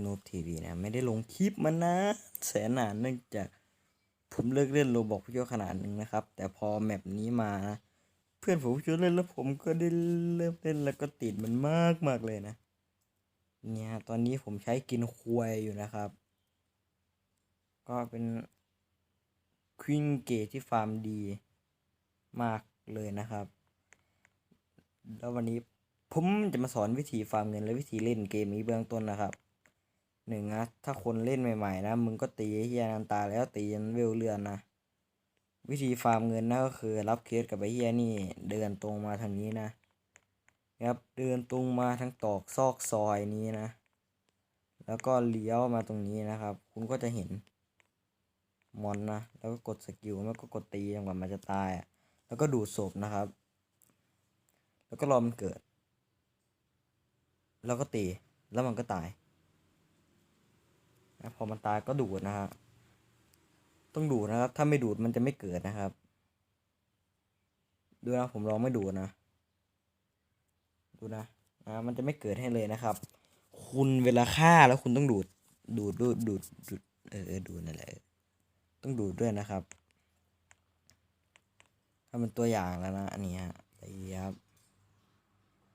โนบทีวีนะ ไม่ได้ลงคลิปมันนะแสนนานเนื่องจากผมเลิกเล่นโรบอกพี่โยขนาดหนึ่งนะครับ แต่พอแมปนี้มานะเพื่อนผมชวนเล่นแล้วผมก็ได้เริ่มเล่นแล้วก็ติดมันมากมากเลยนะ เนี่ยตอนนี้ผมใช้กินควยอยู่นะครับ ก็เป็นควิงเกตที่ฟาร์มดีมากเลยนะครับ แล้ววันนี้ผมจะมาสอนวิธีฟาร์มเงินและวิธีเล่นเกมนี้เบื้องต้นนะครับ หนึ่งนะถ้าคนเล่นใหม่ๆนะมึงก็ตีเฮียนันตาแล้วตีจนเวลเลือนนะวิธีฟาร์มเงินนะก็คือ รับเคสกับไอเฮียนี่เดินตรงมาทางนี้นะครับเดินตรงมาทั้งตอกซอกซอยนี้นะ แล้วก็เลี้ยวมาตรงนี้นะครับ คุณก็จะเห็นมอนนะ แล้วก็กดสกิลแล้วก็กดตีจนกว่ามันจะตาย แล้วก็ดูดศพนะครับ แล้วก็รอมันเกิด แล้วก็ตี แล้วมันก็ตาย นะพอมันตายก็ดูดนะครับต้องดูดนะครับ ถ้าไม่ดูดมันจะไม่เกิดนะครับ ดูนะผมลองไม่ดูดนะ ดูนะนะมันจะไม่เกิดให้เลยนะครับ คุณเวลาฆ่าแล้วคุณต้องดูด ดูดดูดดูดดูดเออดูนั่นแหละต้องดูดด้วยนะครับ ถ้าเป็นตัวอย่างแล้วนะอันนี้ฮะไปครับ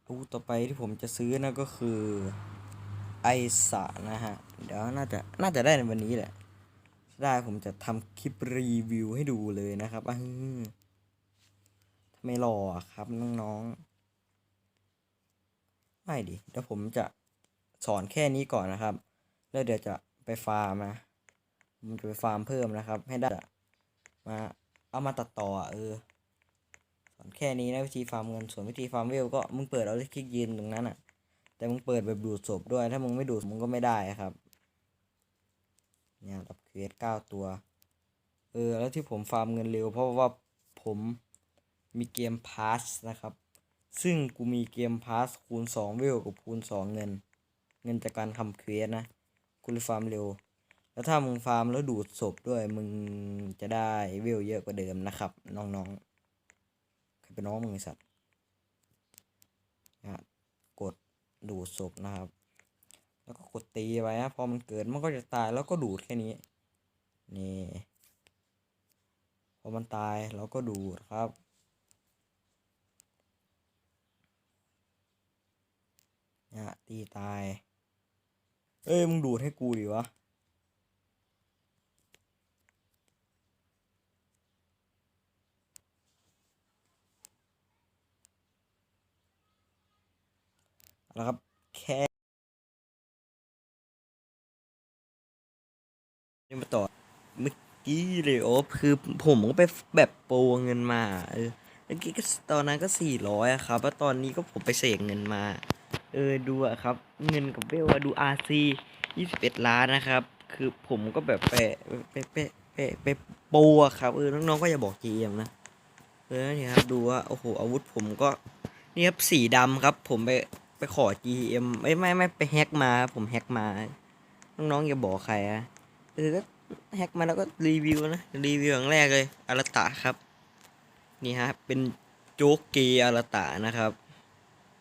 อาวุธต่อไปที่ผมจะซื้อนะก็คือ ไอสะนะฮะ เดี๋ยวน่าจะน่าจะได้ในวันนี้แหละ ได้ผมจะทำคลิปรีวิวให้ดูเลยนะครับอะฮึทำไมรออครับน้องๆ ไม่ดิ เดี๋ยวผมจะสอนแค่นี้ก่อนนะครับ แล้วเดี๋ยวจะไปฟาร์มนะผมจะไปฟาร์มเพิ่มนะครับ ให้ได้มาเอามาตัดต่อเออสอนแค่นี้นะวิธีฟาร์มเงินส่วนวิธีฟาร์มเวลก็มึงเปิดเอาที่คลิกยืนตรงนั้นอะ แต่มึงเปิดแบบดูดศพด้วย ถ้ามึงไม่ดูดมึงก็ไม่ได้ครับ เนี่ยรับเควสเก้าตัว เออ แล้วที่ผมฟาร์มเงินเร็ว เพราะว่าผมมีเกมพาสนะครับ ซึ่งกูมีเกมพาสคูณสองเวลกับคูณสองเงิน เงินจากการทำเควสนะ กูเลยฟาร์มเร็ว แล้วถ้ามึงฟาร์มแล้วดูดศพด้วย มึงจะได้เวลเยอะกว่าเดิมนะครับ น้องๆใครเป็นน้องมึงสัตว์นะ ดูดศพนะครับ แล้วก็กดตีไปนะพอมันเกิดมันก็จะตายแล้วก็ดูดแค่นี้ นี่พอมันตายเราก็ดูดครับเนี่ยตีตาย เอ้ยมึงดูดให้กูดิวะ แล้วครับแค่นี่มาต่อเมื่อกี้เลยโอ้คือผมก็ไปแบบโปรเงินมาเออเมื่อกี้ก็ตอนนั้นก็สี่ร้อยอะครับแล้วตอนนี้ก็ผมไปเสกเงินมา เออดูอะครับ เงินกับเวลอะดูอาร์ซียี่สิบเอ็ดล้านนะครับ คือผมก็แบบไปไปไปไปไปโปรอะครับเออน้องๆก็อย่าบอกจีเอ็มนะเออนี่ครับดูว่าโอ้โหอาวุธผมก็นี่ครับสีดำครับ ผมไป ไปขอ GM ไม่ไม่ไม่ไปแฮกมา ผมแฮกมา น้องๆอย่าบอกใครอะเออก็แฮกมาแล้วก็รีวิวนะ รีวิวอย่างแรกเลยอารตะครับ นี่ฮะ เป็นโจ๊กเกย์อารตะนะครับ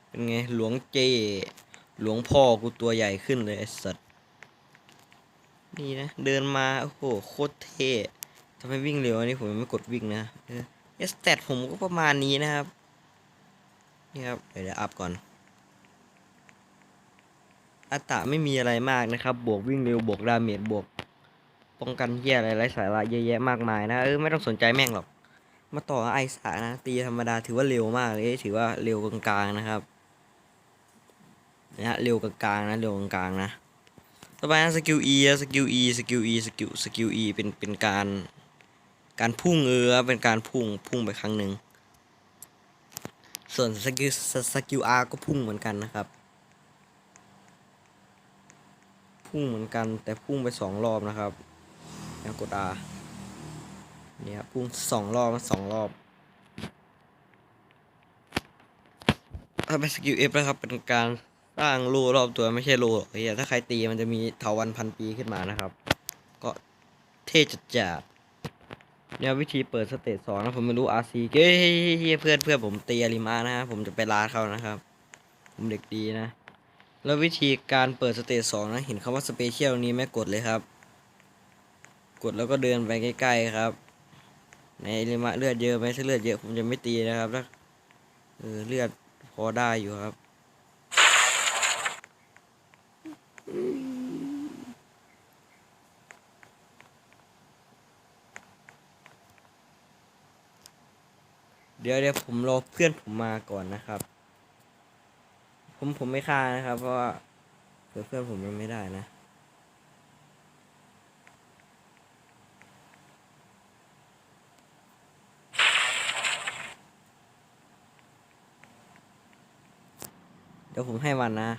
เป็นไง หลวงเจ หลวงพ่อกูตัวใหญ่ขึ้นเลยไอ้สัตว์นี่นะ เดินมา โอ้โห โคตรเท่ทำไมวิ่งเร็วอันนี้ผมยังไม่กดวิ่งนะเออเอสแตทผมก็ประมาณนี้นะครับ นี่ครับ เดี๋ยวอัพก่อน อัตตะไม่มีอะไรมากนะครับ บวกวิ่งเร็ว บวกดาเมจ บวก ป้องกันเหี้ยอะไรไร้สาระเยอะแยะมากมายนะ เออ ไม่ต้องสนใจแม่งหรอก มาต่อไอสานะ ตีธรรมดาถือว่าเร็วมากเลย ถือว่าเร็วกลางๆนะครับ นะฮะ เร็วกลางๆนะ เร็วกลางๆนะ ต่อไปนะสกิล E สกิล E สกิล E สกิล สกิล E เป็น เป็นการ การพุ่งเออเป็นการพุ่ง พุ่งไปครั้งหนึ่ง ส่วนสกิล สกิล R ก็พุ่งเหมือนกันนะครับ พุ่งเหมือนกัน แต่พุ่งไปสองรอบนะครับแล้วกด R เนี่ยพุ่งสองรอบสองรอบถ้าเป็นสกิล F นะครับ เป็นการสร้างโล่รอบตัวไม่ใช่โล่หรอกเฮียถ้าใครตีมันจะมีเถาวันพันปีขึ้นมานะครับ ก็เท่จัดจัดเนี่ยวิธีเปิดสเตจสองนะผมไม่รู้ RC เฮ้ยเพื่อนเพื่อนผมตีอาริมานะฮะผมจะไปลาเขานะครับ ผมเด็กดีนะ แล้ววิธีการเปิดสเตจสองนะ เห็นคำว่าสเปเชียลนี้ไหม่กดเลยครับ กดแล้วก็เดินไปใกล้ๆครับ ในลิมะเลือดเยอะไหมถ้าเลือดเยอะผมจะไม่ตีนะครับถ้าเออเลือดพอได้อยู่ครับเดี๋ยวเดี๋ยวผมรอเพื่อนผมมาก่อนนะครับ ผมผมไม่ฆ่านะครับ เพราะว่าเผื่อเพื่อนผมมันไม่ได้นะเดี๋ยวผมให้มันนะ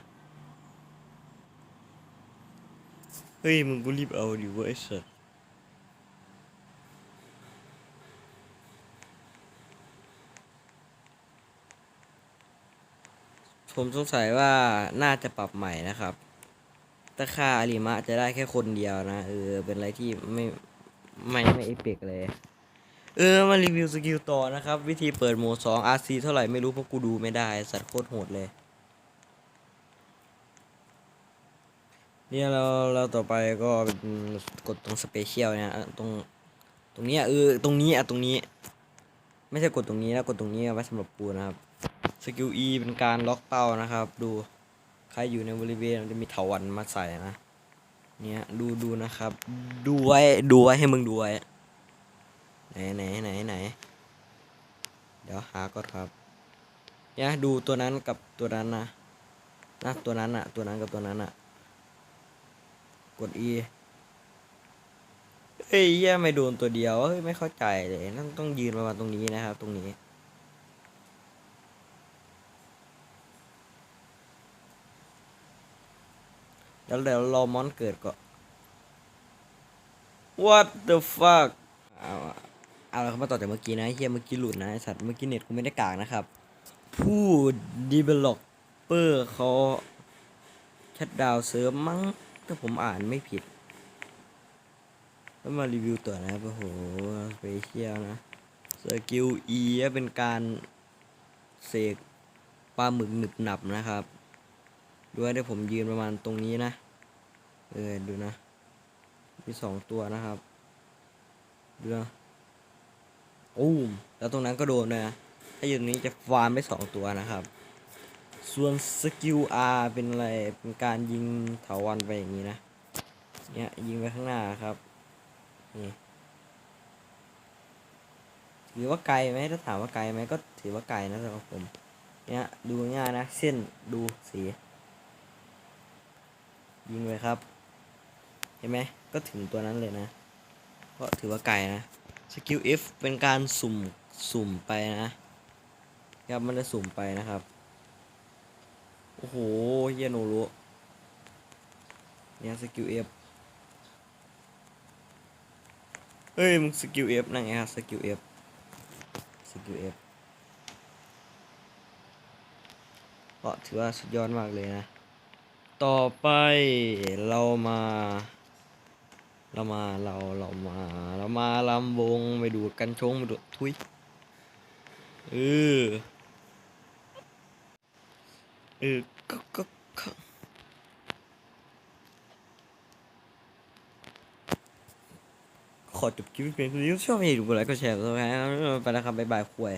เฮ้ย มึงก็รีบเอาดิเวะไอ้สัส ผมสงสัยว่าน่าจะปรับใหม่นะครับถ้าค่าอาริมะจะได้แค่คนเดียวนะเออเป็นอะไรที่ไม่ไม่ไม่เอพิกเลย เออมารีวิวสกิลต่อนะครับ วิธีเปิดโหมด2 RC เท่าไหร่ไม่รู้เพราะกูดูไม่ได้ สัตว์โคตรโหดเลยเนี่ยเราเราต่อไปก็เป็นกดตรงสเปเชียลเนี่ยตรงตรงนี้เออตรงนี้อะตรงนี้ ไม่ใช่กดตรงนี้นะกดตรงนี้ไว้สำหรับปูนะครับ สกิล E เป็นการล็อกเป้านะครับ ดูใครอยู่ในบริเวณมันจะมีเถาวันมาใส่นะ เนี่ยดูดูนะครับ ดูไว้ดูไว้ให้มึงดูไว้ไหนไหนไหนไหนเดี๋ยวหาก่อนครับเนี่ยดูตัวนั้นกับตัวนั้นนะนะตัวนั้นอะตัวนั้นกับตัวนั้นอะกด E เฮ้ยแย่ไม่โดนตัวเดียวเฮ้ยไม่เข้าใจเลยนั่นต้องยืนประมาณตรงนี้นะครับ ตรงนี้ แล้วเดี๋ยวรอมอนเกิดก่อน What the fuck เอาเอาละครับมาต่อจากเมื่อกี้นะเฮียเมื่อกี้หลุดนะไอสัตว์เมื่อกี้เน็ตกูไม่ได้กากนะครับ ผู้ developer เขาชัดดาวเซิร์ฟมั้งถ้าผมอ่านไม่ผิดแล้วมารีวิวตัวนะครับโอ้โหสเปเชียลนะสกิล E เป็นการเสกปลาหมึกหนึบหนับนะครับ ด้วยได้ผมยืนประมาณตรงนี้นะ เออ ดูนะ มีสองตัวนะครับดูนะโอ้มแล้วตรงนั้นก็โดนเลยนะ ถ้าอยู่ตรงนี้จะฟาร์มไปสองตัวนะครับ ส่วนสกิล R เป็นอะไร เป็นการยิงเถาวันไปอย่างนี้นะ เนี่ยยิงไปข้างหน้าครับ นี่ถือว่าไกลไหมถ้าถามว่าไกลไหมก็ถือว่าไกลนะสำหรับผม เนี่ยดูง่ายนะ เส้นดูสี ยิงเลยครับ เห็นไหมก็ถึงตัวนั้นเลยนะ ก็ถือว่าไกลนะสกิล F เป็นการสุ่มสุ่มไปนะครับมันจะสุ่มไปนะครับ โอ้โหเยโนรุเนี่ยสกิล F เฮ้ยมึงสกิล F นั่นไงครับสกิล F สกิล F ก็ถือว่าสุดยอดมากเลยนะ ต่อไปเรามา เรามาเราเรามาเรามาลำวงไปดูกันชงไปดูทุยเออเออก็ก็ขอจบคลิปเพียงเท่านี้ชอบให้ดูกดไลค์กดแชร์กดซับสไครไปแล้วครับบ๊ายบายคุย